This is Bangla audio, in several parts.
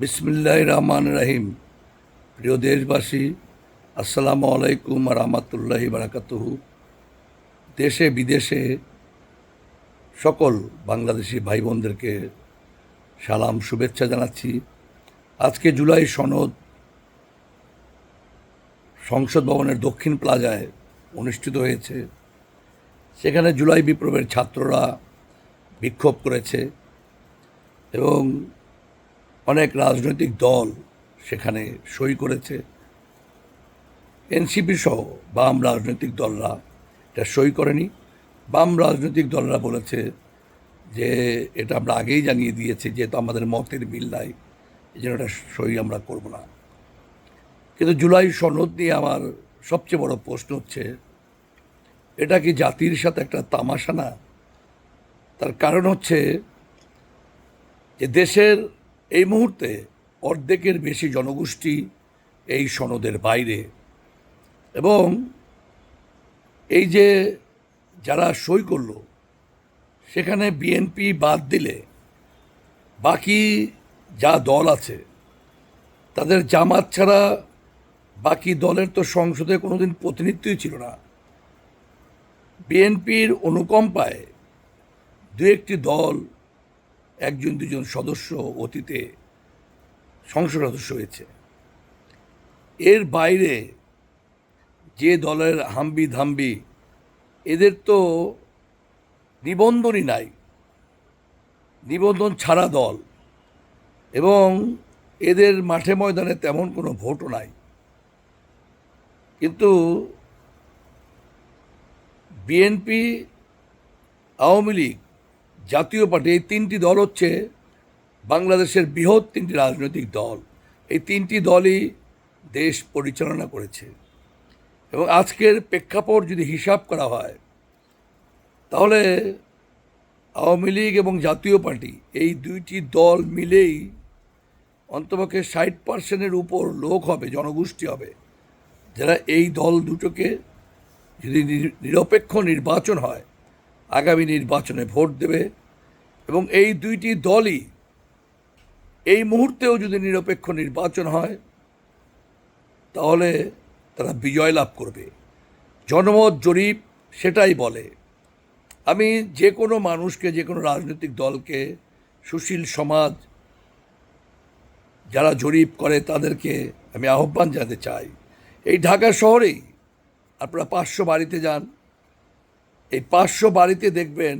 বিসমিল্লাহ রহমান রাহিম প্রিয় দেশবাসী, আসসালামু আলাইকুম রহমতুল্লাহি বারাকাতুহু। দেশে, বিদেশে সকল বাংলাদেশি ভাই বোনদেরকে সালাম, শুভেচ্ছা জানাচ্ছি। আজকে জুলাই সনদ সংসদ ভবনের দক্ষিণ প্লাজায় অনুষ্ঠিত হয়েছে। সেখানে জুলাই বিপ্লবের ছাত্ররা বিক্ষোভ করেছে এবং অনেক রাজনৈতিক দল সেখানে সই করেছে। এনসিপি সহ বাম রাজনৈতিক দলরা এটা সই করেনি। বাম রাজনৈতিক দলরা বলেছে যে এটা আমরা আগেই জানিয়ে দিয়েছি, যেহেতু আমাদের মতের মিল নাই, এই জন্য এটা সই আমরা করব না। কিন্তু জুলাই সনদ নিয়ে আমার সবচেয়ে বড় প্রশ্ন হচ্ছে, এটা কি জাতির সাথে একটা তামাশা না? তার কারণ হচ্ছে যে দেশের এই মুহূর্তে অর্ধেকের বেশি জনগোষ্ঠী এই সনদের বাইরে। এবং এই যে যারা সই করল, সেখানে বিএনপি বাদ দিলে বাকি যা দল আছে, তাদের জামাত ছাড়া বাকি দলের তো সংসদে কোনোদিন প্রতিনিধিত্বই ছিল না। বিএনপির অনুকম্পায় দু একটি দল একজন, দুজন সদস্য অতীতে সংসদ সদস্য হয়েছে। এর বাইরে যে দলের হাম্বি ধাম্বি, এদের তো নিবন্ধনই নাই। নিবন্ধন ছাড়া দল। এবং এদের মাঠে ময়দানে তেমন কোনো ভোটও নাই। কিন্তু বিএনপি, আওয়ামী লীগ জাতীয় পার্টি, এই তিনটি দল হচ্ছে বাংলাদেশের বৃহৎ তিনটি রাজনৈতিক দল। এই তিনটি দলই দেশ পরিচালনা করেছে। এবং আজকের প্রেক্ষাপট যদি হিসাব করা হয়, তাহলে আওয়ামী লীগ এবং জাতীয় পার্টি, এই দুইটি দল মিলেই অন্তপক্ষে ষাট পার্সেন্টের উপর লোক হবে, জনগোষ্ঠী হবে। যারা এই দল দুটোকে যদি নির- নিরপেক্ষ নির্বাচন হয় আগামী নির্বাচনে ভোট দেবে এবং এই দুইটি দলই এই মুহূর্তেও যদি নিরপেক্ষ নির্বাচন হয়, তাহলে তারা বিজয় লাভ করবে। জনমত জরিপ সেটাই বলে। আমি যে কোনো মানুষকে, যে কোনো রাজনৈতিক দলকে, সুশীল সমাজ যারা জরিপ করে, তাদেরকে আমি আহ্বান জানাতে চাই। এই ঢাকা শহরেই আপনারা পাঁচশো বাড়িতে যান এই পাঁচশো বাড়িতে দেখবেন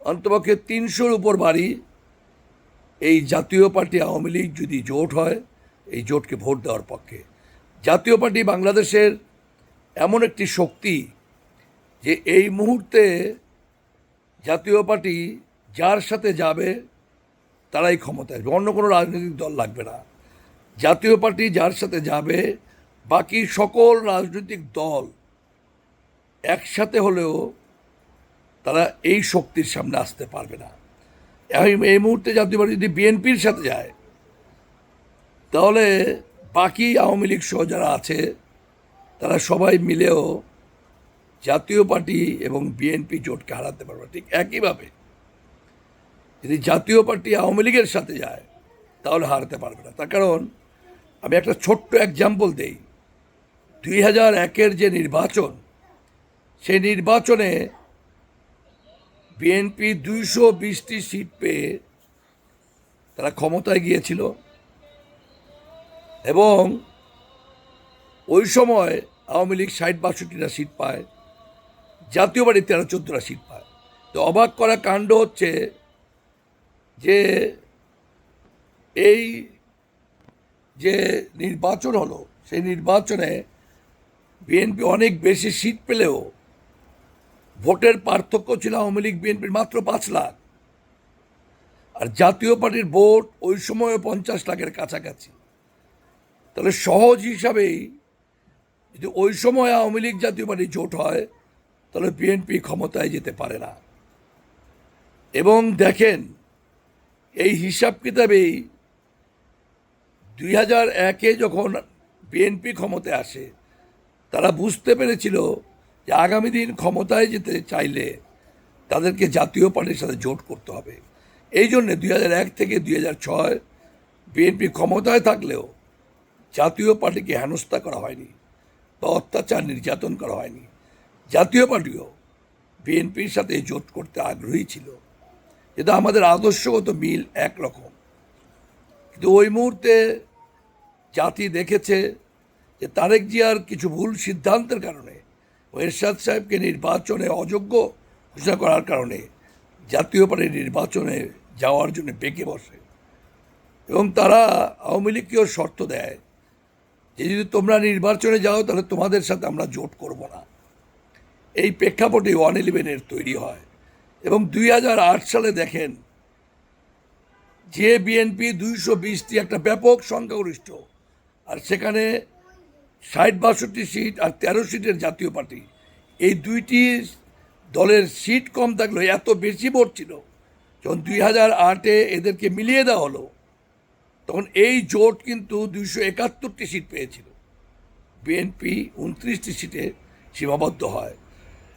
অন্তপক্ষে তিনশোর উপর বাড়ি এই জাতীয় পার্টি আওয়ামী লীগ যদি জোট হয়, এই জোটকে ভোট দেওয়ার পক্ষে জাতীয় পার্টি বাংলাদেশের এমন একটি শক্তি যে এই মুহূর্তে জাতীয় পার্টি যার সাথে যাবে, তারাই ক্ষমতায়। অন্য কোনো রাজনৈতিক দল লাগবে না জাতীয় পার্টি যার সাথে যাবে, বাকি সকল রাজনৈতিক দল একসাথে হলেও তারা এই শক্তির সামনে আসতে পারবে না। এই মুহূর্তে জাতীয় পার্টি যদি বিএনপির সাথে যায়, তাহলে বাকি আওয়ামী লীগ সহ যারা আছে, তারা সবাই মিলেও জাতীয় পার্টি এবং বিএনপি জোটকে হারাতে পারবে ঠিক একইভাবে যদি জাতীয় পার্টি আওয়ামী লীগের সাথে যায়, তাহলে হারাতে পারবে না। তার কারণ আমি একটা ছোট্ট এক্সাম্পল দেই। দুই হাজার একের যে নির্বাচন, সেই নির্বাচনে বিএনপি দুইশো বিশটি সিট পেয়ে তারা ক্ষমতায় গিয়েছিল। এবং ওই সময় আওয়ামী লীগ ষাট বাষট্টিটা সিট পায়, জাতীয় পার্টি তেরো চোদ্দোটা সিট পায়। তো অবাক করা কাণ্ড হচ্ছে যে এই যে নির্বাচন হলো, সেই নির্বাচনে বিএনপি অনেক বেশি সিট পেলেও ভোটের পার্থক্য ছিল আওয়ামী লীগ, বিএনপির মাত্র পাঁচ লাখ। আর জাতীয় পার্টির ভোট ওই সময় পঞ্চাশ লাখের কাছাকাছি। তাহলে সহজ হিসাবেই যদি ওই সময় আওয়ামী লীগ জাতীয় পার্টি জোট হয়, তাহলে বিএনপি ক্ষমতায় যেতে পারে না। এবং দেখেন, এই হিসাব কিতাবেই দুই হাজার একে যখন বিএনপি ক্ষমতায় আসে, তারা বুঝতে পেরেছিল যে আগামী দিন ক্ষমতায় যেতে চাইলে তাদেরকে জাতীয় পার্টির সাথে জোট করতে হবে। এই জন্যে দুই এক থেকে দুই ছয় বিএনপি ক্ষমতায় থাকলেও জাতীয় পার্টিকে হেনস্থা করা হয়নি বা অত্যাচার নির্যাতন করা হয়নি। জাতীয় পার্টিও বিএনপির সাথে জোট করতে আগ্রহী ছিল। এটা আমাদের আদর্শগত মিল একরকম। কিন্তু ওই মুহূর্তে জাতি দেখেছে যে তারেক জিয়ার কিছু ভুল সিদ্ধান্তের কারণে এরশাদ সাহেবকে নির্বাচনে অযোগ্য ঘোষণা করার কারণে জাতীয় পার্টির নির্বাচনে যাওয়ার জন্য বেঁকে বসে। এবং তারা আওয়ামী লীগকেও শর্ত দেয় যে যদি তোমরা নির্বাচনে যাও, তাহলে তোমাদের সাথে আমরা জোট করব না। এই প্রেক্ষাপটে ওয়ান ইলেভেনের তৈরি হয়। এবং দুই হাজার আট সালে দেখেন যে বিএনপি দুইশো বিশটি একটা ব্যাপক সংখ্যাগরিষ্ঠ, আর সেখানে ষাট বাষট্টি সিট আর তেরো সিটের জাতীয় পার্টি। এই দুইটি দলের সিট কম থাকলেও এত বেশি ভোট ছিল, যখন দুই হাজার আটে এদেরকে মিলিয়ে দেওয়া হলো, তখন এই জোট কিন্তু দুইশো একাত্তরটি সিট পেয়েছিল। বিএনপি উনত্রিশটি সিটে সীমাবদ্ধ হয়।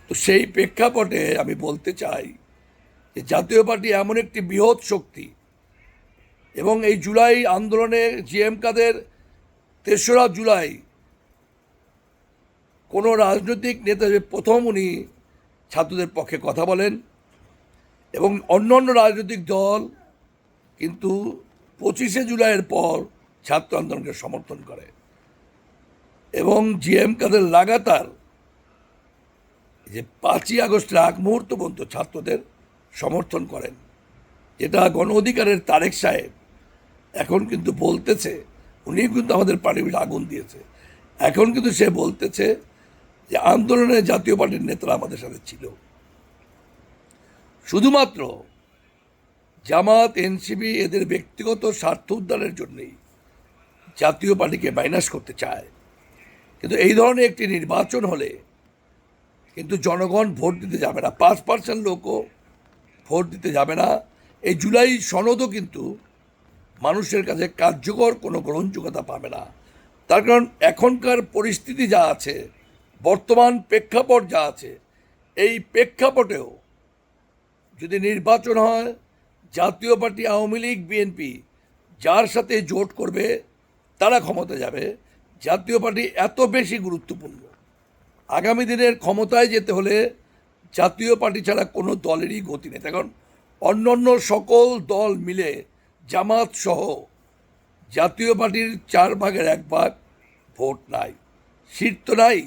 তো সেই প্রেক্ষাপটে আমি বলতে চাই যে জাতীয় পার্টি এমন একটি বৃহৎ শক্তি এবং এই জুলাই আন্দোলনে জিএম কাদের তেসরা জুলাই কোনো রাজনৈতিক নেতা প্রথম উনি ছাত্রদের পক্ষে কথা বলেন এবং অন্য অন্য রাজনৈতিক দল কিন্তু পঁচিশে জুলাইয়ের পর ছাত্র আন্দোলনকে সমর্থন করে। এবং জিএম কাদের লাগাতার যে পাঁচই আগস্টের আগ মুহূর্ত পর্যন্ত ছাত্রদের সমর্থন করেন, যেটা গণ অধিকারের তারেক সাহেব এখন কিন্তু বলতেছে উনি কিন্তু আমাদের পার্টির আগুন দিয়েছে। এখন কিন্তু সে বলতেছে যে আন্দোলনে জাতীয় পার্টির নেতারা আমাদের সাথে ছিল। শুধুমাত্র জামাত এনসিবি এদের ব্যক্তিগত স্বার্থ উদ্ধারের জন্যেই জাতীয় পার্টিকে মাইনাস করতে চায়। কিন্তু এই ধরনের একটি নির্বাচন হলে কিন্তু জনগণ ভোট দিতে যাবে না। পাঁচ পার্সেন্ট লোকও ভোট দিতে যাবে না। এই জুলাই সনদও কিন্তু মানুষের কাছে কার্যকর কোনো গ্রহণযোগ্যতা পাবে না। তার কারণ এখনকার পরিস্থিতি যা আছে বর্তমান প্রেক্ষাপট যা আছে, এই প্রেক্ষাপটেও যদি নির্বাচন হয়, জাতীয় পার্টি আওয়ামী লীগ বিএনপি যার সাথে জোট করবে, তারা ক্ষমতা যাবে। জাতীয় পার্টি এত বেশি গুরুত্বপূর্ণ। আগামী দিনের ক্ষমতায় যেতে হলে জাতীয় পার্টি ছাড়া কোনো দলেরই গতি নেই। এখন অন্য অন্য সকল দল মিলে জামাত সহ জাতীয় পার্টির চার ভাগের এক ভাগ ভোট নাই, সিট তো নাই।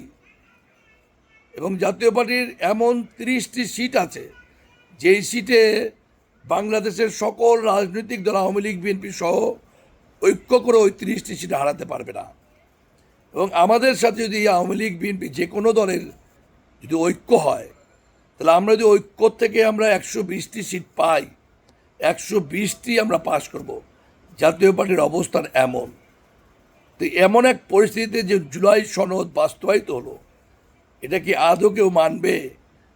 এবং জাতীয় পার্টির এমন তিরিশটি সিট আছে, যেই সিটে বাংলাদেশের সকল রাজনৈতিক দল, আওয়ামী লীগ, বিএনপি সহ ঐক্য করে ওই তিরিশটি সিট হারাতে পারবে না। এবং আমাদের সাথে যদি আওয়ামী লীগ, বিএনপি যে কোনো দলের যদি ঐক্য হয়, তাহলে আমরা যদি ঐক্য থেকে আমরা একশো বিশটি সিট পাই, একশো বিশটি আমরা পাস করব। জাতীয় পার্টির অবস্থান এমন। তো এমন এক পরিস্থিতিতে যে জুলাই সনদ বাস্তবায়িত হলো এটা কি আদৌ কেউ মানবে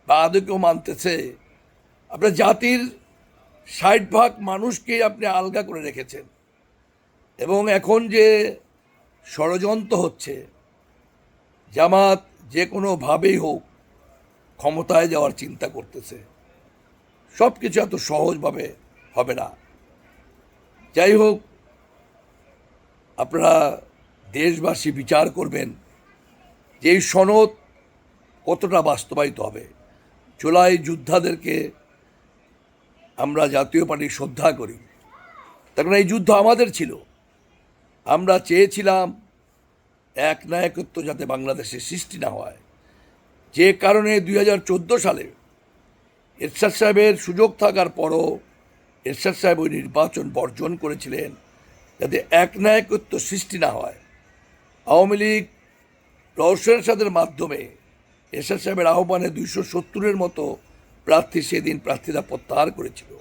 বা আদৌ কেউ মানতেছে? আপনার জাতির ষাট ভাগ মানুষকে আপনি আলগা করে রেখেছেন। এবং এখন যে ষড়যন্ত্র হচ্ছে, জামাত যে কোনোভাবেই হোক ক্ষমতায় যাওয়ার চিন্তা করতেছে। সব কিছু এত সহজভাবে হবে না। যাই হোক, আপনারা দেশবাসী বিচার করবেন। যে সনদ কতটা বাস্তবায়িত হবে। জুলাই যোদ্ধাদেরকে আমরা জাতীয় পার্টি শ্রদ্ধা করি। তার কারণ এই যুদ্ধ আমাদের ছিল। আমরা চেয়েছিলাম এক নায়কত্ব যাতে বাংলাদেশে সৃষ্টি না হয়। যে কারণে দু হাজার চোদ্দ সালে এরশাদ সাহেবের সুযোগ থাকার পরও এরশাদ সাহেব ওই নির্বাচন বর্জন করেছিলেন যাতে এক নায়কত্ব সৃষ্টি না হয়। আওয়ামী লীগ রহস্যের সাথের মাধ্যমে এরশাদ সাহেবের আহ্বানে দুইশো সত্তরের মতো প্রার্থী সেদিন প্রার্থীরা প্রত্যাহার করেছিল।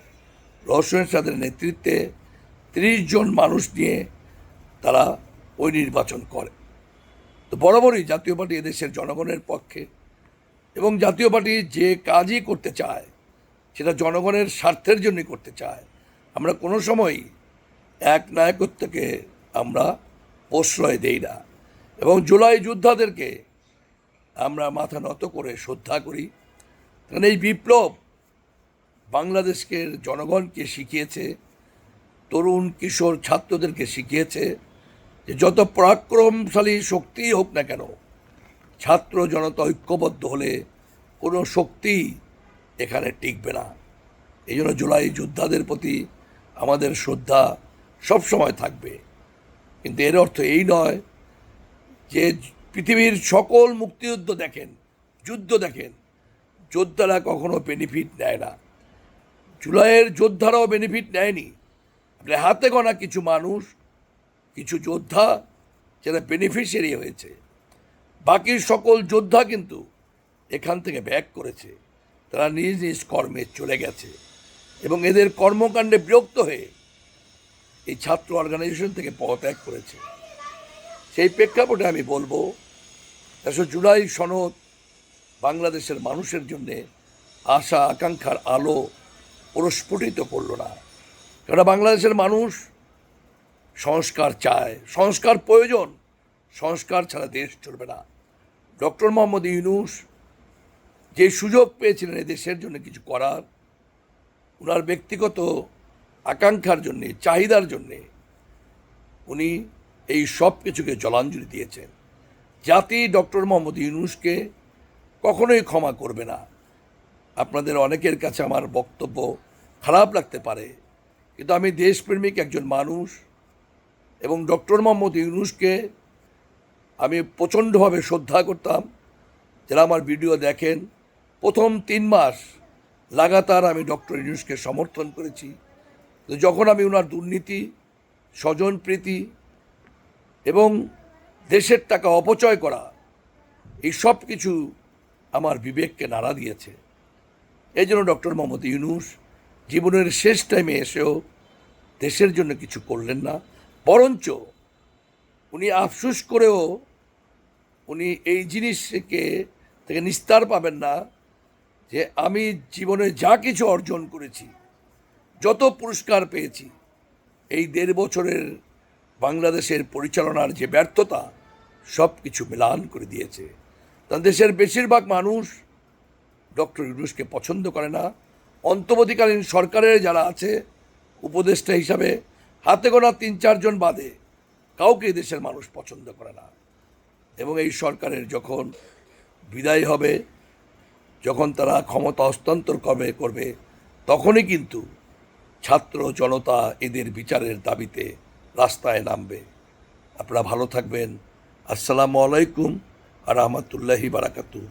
রহস্যের সাথের নেতৃত্বে তিরিশ জন মানুষ নিয়ে তারা ওই নির্বাচন করে। তো বরাবরই জাতীয় পার্টি এদেশের জনগণের পক্ষে এবং জাতীয় পার্টি যে কাজই করতে চায়, সেটা জনগণের স্বার্থের জন্যই করতে চায়। আমরা কোনো সময়ই এক নায়কত্বকে আমরা প্রশ্রয় দেই না। এবং জুলাই যোদ্ধাদেরকে আমরা মাথা নত করে শ্রদ্ধা করি। কারণ এই বিপ্লব বাংলাদেশকে, জনগণকে শিখিয়েছে, তরুণ, কিশোর ছাত্রদেরকে শিখিয়েছে যে যত পরাক্রমশালী শক্তিই হোক না কেন, ছাত্র জনতা ঐক্যবদ্ধ হলে কোনো শক্তি এখানে টিকবে না। এই জন্য জুলাই যোদ্ধাদের প্রতি আমাদের শ্রদ্ধা সবসময় থাকবে। কিন্তু এর অর্থ এই নয় যে পৃথিবীর সকল মুক্তিযুদ্ধ দেখেন, যুদ্ধ দেখেন, যোদ্ধারা কখনো বেনিফিট নেয় না। জুলাইয়ের যোদ্ধারাও বেনিফিট নেয়নি। আপনি হাতে গোনা কিছু মানুষ, কিছু যোদ্ধা, যারা বেনিফিশিয়ারি হয়েছে। বাকি সকল যোদ্ধা কিন্তু এখান থেকে ব্যাক করেছে। তারা নিজ নিজ কর্মে চলে গেছে এবং এদের কর্মকাণ্ডে বিরক্ত হয়ে এই ছাত্র অর্গানাইজেশন থেকে পদত্যাগ করেছে। সেই প্রেক্ষাপটে আমি বলব একশো জুলাই সনদ বাংলাদেশের মানুষের জন্যে আশা, আকাঙ্ক্ষার আলো প্রস্ফুটিত করল না। কেননা বাংলাদেশের মানুষ সংস্কার চায়। সংস্কার প্রয়োজন। সংস্কার ছাড়া দেশ চলবে না। ডক্টর মোহাম্মদ ইউনুস যে সুযোগ পেয়েছিলেন দেশের জন্য কিছু করার ওনার ব্যক্তিগত আকাঙ্ক্ষার জন্যে, চাহিদার জন্যে উনি এই সব কিছুকে জলাঞ্জলি দিয়েছেন। জাতি ডক্টর মোহাম্মদ ইউনুসকে কখনোই ক্ষমা করবে না। আপনাদের অনেকের কাছে আমার বক্তব্য খারাপ লাগতে পারে, কিন্তু আমি দেশপ্রেমিক একজন মানুষ এবং ডক্টর মোহাম্মদ ইউনুসকে আমি প্রচণ্ডভাবে শ্রদ্ধা করতাম। যারা আমার ভিডিও দেখেন, প্রথম তিন মাস লাগাতার আমি ডক্টর ইউনুসকে সমর্থন করেছি। যখন আমি ওনার দুর্নীতি স্বজনপ্রীতি এবং দেশের টাকা অপচয় করা, এই সব কিছু আমার বিবেককে নাড়া দিয়েছে। এই জন্য ডক্টর মোহাম্মদ ইউনুস জীবনের শেষ টাইমে এসেও দেশের জন্য কিছু করলেন না, বরঞ্চ উনি আফসোস করেও উনি এই জিনিসকে থেকে নিস্তার পাবেন না যে আমি জীবনে যা কিছু অর্জন করেছি, যত পুরস্কার পেয়েছি, এই দেড় বছরের বাংলাদেশের পরিচালনার যে ব্যর্থতা সব কিছু মিলান করে দিয়েছে। তার দেশের বেশিরভাগ মানুষ ডক্টর ইউনুসকে পছন্দ করে না। অন্তর্বর্তীকালীন সরকারের যারা আছে, উপদেষ্টা হিসাবে হাতে গোনা তিন চারজন বাদে কাউকে দেশের মানুষ পছন্দ করে না। এবং এই সরকারের যখন বিদায় হবে, যখন তারা ক্ষমতা হস্তান্তর করবে করবে, তখনই কিন্তু ছাত্র জনতা এদের বিচারের দাবিতে রাস্তায় নামবে। আপনারা ভালো থাকবেন। আসসালামু আলাইকুম আর রহমতুল্লাহি বারাকাতু